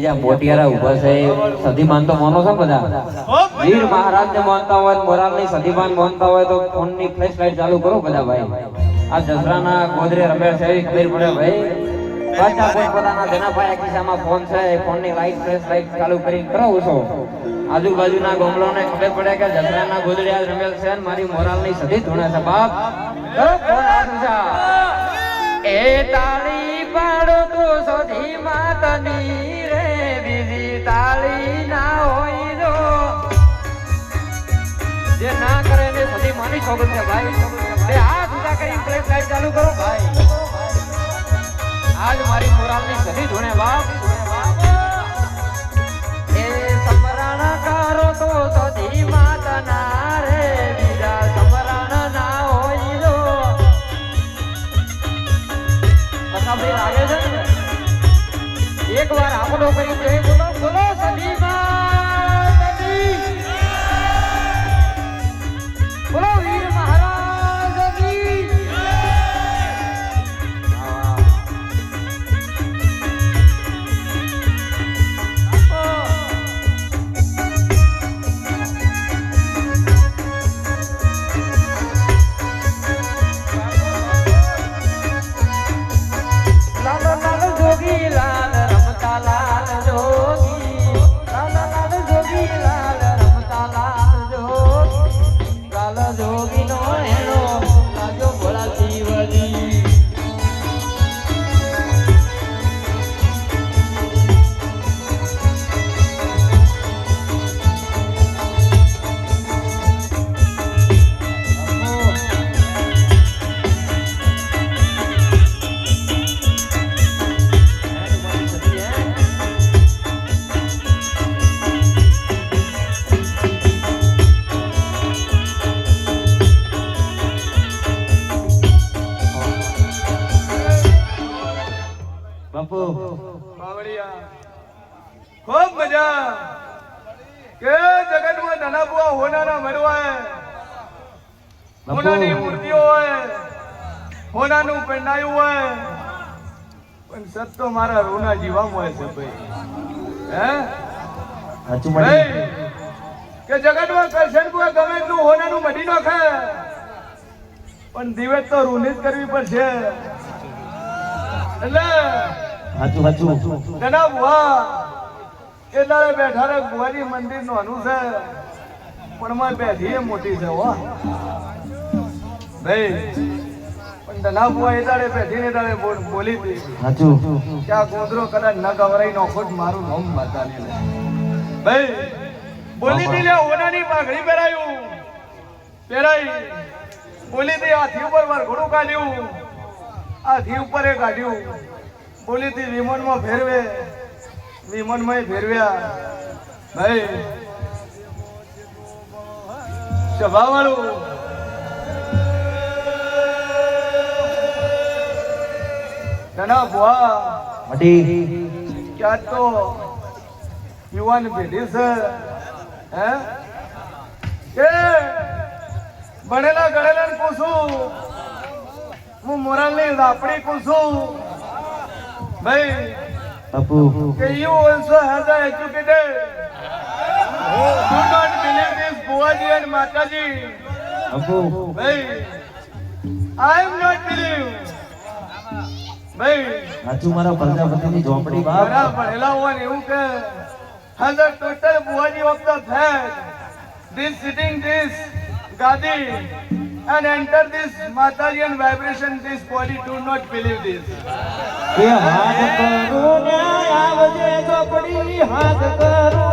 અહીંયા મોટિયારા ઊભા છે સધીમાન તો માનો છો ને બધા વીર મહારાજ ને માનતા હોય મોરાલની સધીમાન માનતા હોય તો ફોનની ફ્લેશ લાઈટ ચાલુ કરો બધા ભાઈ. આ દસરાના ગોદરે રમે છે ખબર પડે ભાઈ. બધા પોતપોતાના જેના ખિસ્સામાં ફોન છે ફોનની લાઈટ ફ્લેશ લાઈટ ચાલુ કરી કરો છો. આજુબાજુના ગોમલોને ખબર પડે કે દસરાના ગોદરે આજ રમેલ છે મારી મોરાલની સધી ધૂણે છે બાપ. કરો ફોન હાથ એ તાળી પાડો તો સધી માતની. જે ના કરે એને સધી માની સોગંદ છે ભાઈ. તે હાથ ઊંચા ચાલુ કરો ભાઈ. આજ મારી મોરાલની સધી ધૂણે એ સમરણ કરો તો સધી માતાના રે. બીજા સમરણ હોય જો એક વાર આપણો કરી બાપુ. ખૂબ મજા. કે જગતમાં નાના બુઆ હોનાના મરવાય હોનાની મૂર્તિઓ હોય. હોનાનું પેંડાયું હોય. પણ સત તો મારા રોના જીવામાં હોય છે ભાઈ. હે? સાચું મળે કે જગતમાં કરશન બુઆ ગમે એટલું હોનાનું મઢી નાખે. પણ દિવસ તો રૂની જ કરવી પડશે. એટલે સાચું સાચું. તેના બુઆ કેટલાય બેઠા રે બુઆજી મંદિર છે પણ માં બેઠી એ મોટી છે વાહ ભાઈ પણ ધના બુઆ એ દાડે બેઠી ને દાડે બોલી હતી. સાચું. કે આ ગોદરો કદાચ ન ગવરાઈ મારું નામ બતાવી ભાઈ બોલી હતી લે ઓનાની પાઘડી પહેરાયું. પહેરાઈ. બોલી હતી હાથી ઉપર માર ઘોડું કાઢ્યું. હાથી ઉપર એ કાઢ્યું. બોલી હતી વિમાનમાં ફેરવે વિમાનમાં ફેરવ્યા. ભાઈ સભા વાળું ભુવા. ક્યાં તો યુવાન પેઢી છે. હે? ભણેલા ગણેલા પૂછું. હું મોરાલની રાપડી પૂછું ભાઈ બાપુ કે you also has a educated do not believe this Buaji and Mataji બાપુ ભાઈ I am not believe ભાઈ સાચું મારા પ્રજાપતિની ઝોપડી બાપ ઘણા ભણેલા હોય ને એવું કે has a total Buaji of the fact this sitting this gadi and enter this Matalian vibration this body do not believe this હાથ કરો